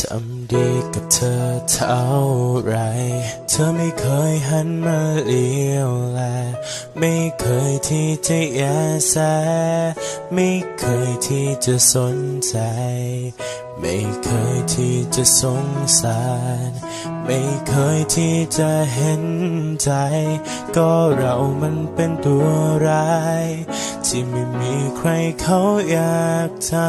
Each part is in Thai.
ทำดีกับเท่าไร เธอไม่เคยหันมาเลี้ยวแล ไม่เคยที่จะแยแส ไม่เคยที่จะสนใจ ไม่เคยที่จะสงสาร ไม่เคยที่จะเห็นใจ ก็เรามันเป็นตัวร้าย ที่ไม่มีใครเขาอยากทำ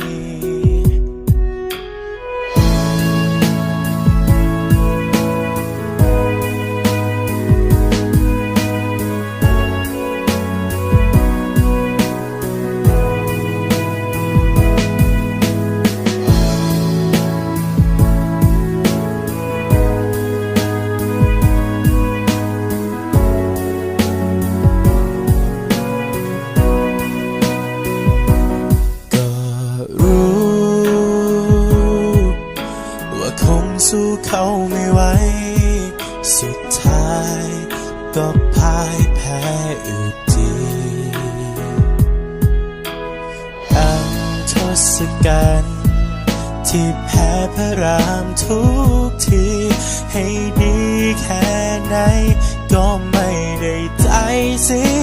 ก็พ่ายแพ้อึดดีอันทศกัณฐ์ที่แพ้พระรามทุกที ให้ดีแค่ไหน ก็ไม่ได้ใจเสีย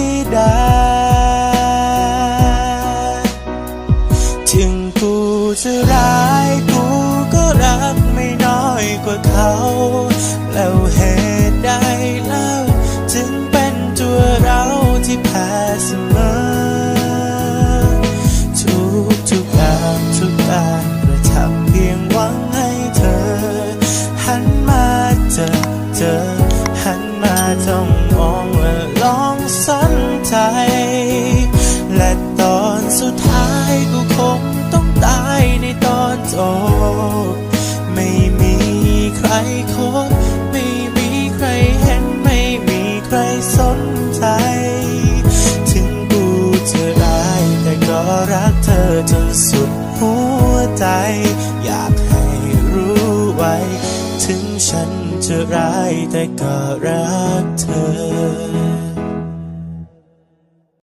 เจอหันมาจ้องมองและลองสนใจ และตอนสุดท้ายกูคงต้องตายในตอนจบไม่มีใครคบไม่มีใครเห็นไม่มีใครสนใจ ถึงกูจะร้ายแต่ก็รักเธอจนสุดหัวใจ อยากให้รู้ไว้ ถึงฉัน จะร้ายแต่ก็รักเธอ